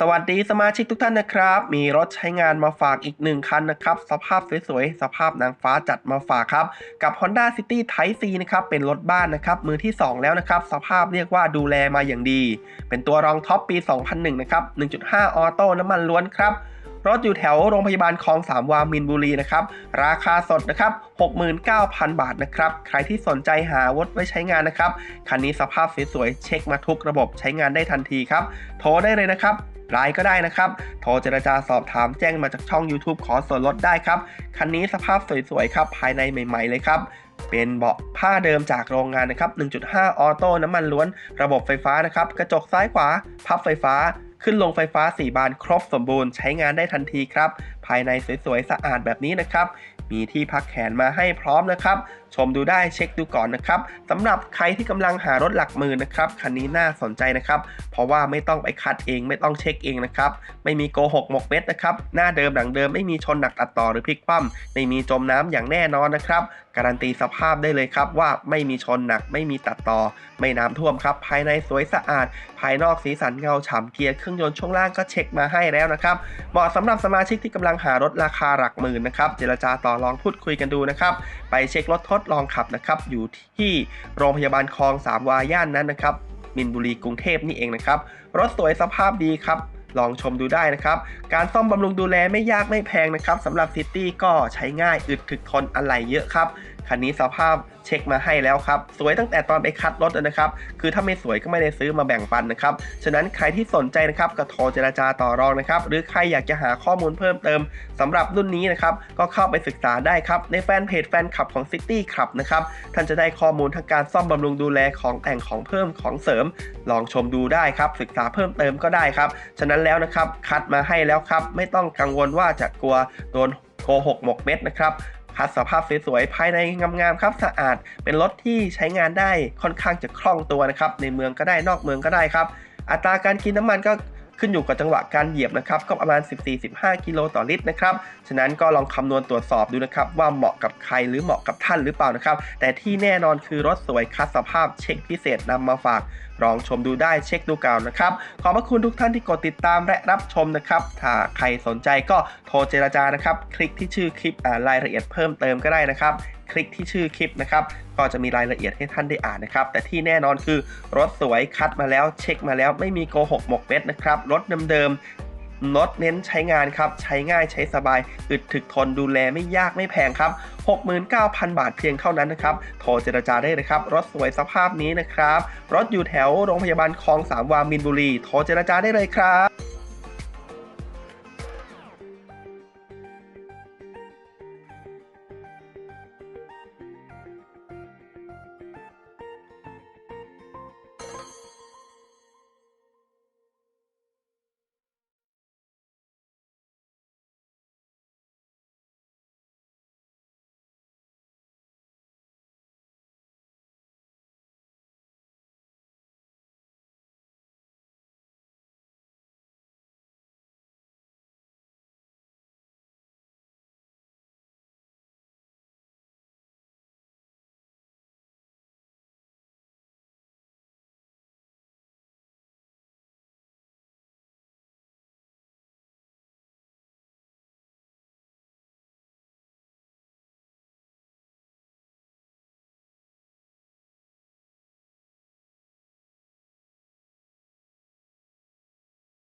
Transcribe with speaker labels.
Speaker 1: สวัสดีสมาชิกทุกท่านนะครับ มีรถใช้งานมาฝากอีกหนึ่งคันนะครับ สภาพสวยๆ สภาพนางฟ้าจัดมาฝากครับ กับ Honda City Type C นะครับ เป็นรถบ้านนะครับ มือที่ 2 แล้วนะครับ สภาพเรียกว่าดูแลมาอย่างดี เป็นตัวรองท็อปปี 2001 นะครับ 1.5 ออโต้น้ำมันล้วนครับ รถอยู่แถวโรงพยาบาลคลองสามวามินบุรีนะครับ ราคาสดนะครับ 69,000 บาทนะครับ ใครที่สนใจหาวดไว้ใช้งานนะครับ คันนี้สภาพสวยๆ เช็คมาทุกระบบใช้งานได้ทันทีครับ โทรได้เลยนะครับไลน์ก็ได้นะครับ โทรเจรจาสอบถามแจ้งมาจากช่อง YouTube ขอส่วนลดได้ครับ คันนี้สภาพสวยๆ ครับ ภายในใหม่ๆ เลยครับ เป็นเบาะผ้าเดิมจากโรงงานนะครับ 1.5 ออโต้น้ำมันล้วน ระบบไฟฟ้านะครับ กระจกซ้ายขวา พับไฟฟ้า ขึ้นลงไฟฟ้า 4 บานครบสมบูรณ์ใช้งานได้ทันทีครับภายในสวยๆสะอาดแบบนี้นะครับ มีที่พักแขนมาให้พร้อมนะครับ ชมดูได้เช็คดูก่อนนะครับสำหรับใครที่กำลังหารถหลักหมื่นนะครับคันนี้น่าสนใจนะครับ เพราะว่าไม่ต้องไปคัดเองไม่ต้องเช็คเองนะครับ ไม่มีโกหกหมกเม็ดนะครับ หน้าเดิมหลังเดิมไม่มีชนหนักตัดต่อหรือพลิกคว่ำไม่มีจมน้ำอย่างแน่นอนนะครับการันตีสภาพได้เลยครับว่าไม่มีชนหนักไม่มีตัดต่อ ไม่น้ำท่วมครับ ภายในสวยสะอาด ภายนอกสีสันเงาฉ่ำเกียร์เครื่องยนต์ช่วงล่างก็เช็คมาให้แล้วนะครับเหมาะสำหรับสมาชิกที่กำลังหารถราคาหลักหมื่นนะครับ เจรจาต่อรองพูดคุยกันดูนะครับ ไปเช็ครถทดลองขับนะครับ อยู่ที่โรงพยาบาลคลองสามวาย่านนั้นนะครับมินบุรีกรุงเทพนี่เองนะครับ รถสวยสภาพดีครับ ลองชมดูได้นะครับ การซ่อมบำรุงดูแลไม่ยากไม่แพงนะครับสำหรับซิตี้ก็ใช้ง่ายอึดถึกทนอะไรเยอะครับ คันนี้สภาพเช็คมาให้แล้วครับ สวยตั้งแต่ตอนไปคัดรถนะครับ คือถ้าไม่สวยก็ไม่ได้ซื้อมาแบ่งปันนะครับ ฉะนั้นใครที่สนใจนะครับก็โทรเจราจาต่อรองนะครับ หรือใครอยากจะหาข้อมูลเพิ่มเติมสำหรับรุ่นนี้นะครับ ก็เข้าไปศึกษาได้ครับ ในแฟนเพจแฟนคลับของ City ครับนะครับ ท่านจะได้ข้อมูลทั้งการซ่อมบำรุงดูแลของแต่งของเพิ่มของเสริม ลองชมดูได้ครับ ศึกษาเพิ่มเติมก็ได้ครับ ฉะนั้นแล้วนะครับคัดมาให้แล้วครับ ไม่ต้องกังวลว่าจะกลัวโดนโกหกหมกเม็ดนะครับ คัดสภาพสวยๆภายในงามๆครับสะอาด เป็นรถที่ใช้งานได้ค่อนข้างจะคล่องตัวนะครับในเมืองก็ได้นอกเมืองก็ได้ครับอัตราการกินน้ำมันก็ ขึ้นอยู่กับจังหวะการเหยียบนะครับก็ประมาณ 14-15 กิโลต่อลิตรนะครับฉะนั้นก็ลองคำนวณตรวจสอบดูนะครับว่าเหมาะกับใครหรือเหมาะกับท่านหรือเปล่านะครับ แต่ที่แน่นอนคือรถสวยคัดสภาพเช็คพิเศษนำมาฝากลองชมดูได้เช็คดูก่อนนะครับ ขอบพระคุณทุกท่านที่กดติดตามและรับชมนะครับ ถ้าใครสนใจก็โทรเจราจานะครับ คลิกที่ชื่อคลิปอ่านรายละเอียดเพิ่มเติมก็ได้นะครับ คลิกที่ชื่อคลิปนะครับก็จะมีรายละเอียดให้ท่านได้อ่านนะครับ แต่ที่แน่นอนคือรถสวยคัดมาแล้วเช็คมาแล้วไม่มีโกหกหมกเม็ดนะครับรถเดิมรถเน้นใช้งานครับ ใช้ง่ายใช้สบายอึดถึกทนดูแลไม่ยากไม่แพงครับ 69,000 บาทเพียงเท่านั้นนะครับ โทรเจรจาได้เลยครับ รถสวยสภาพนี้นะครับ รถอยู่แถวโรงพยาบาลคลองสามวามินบุรี โทรเจรจาได้เลยครับ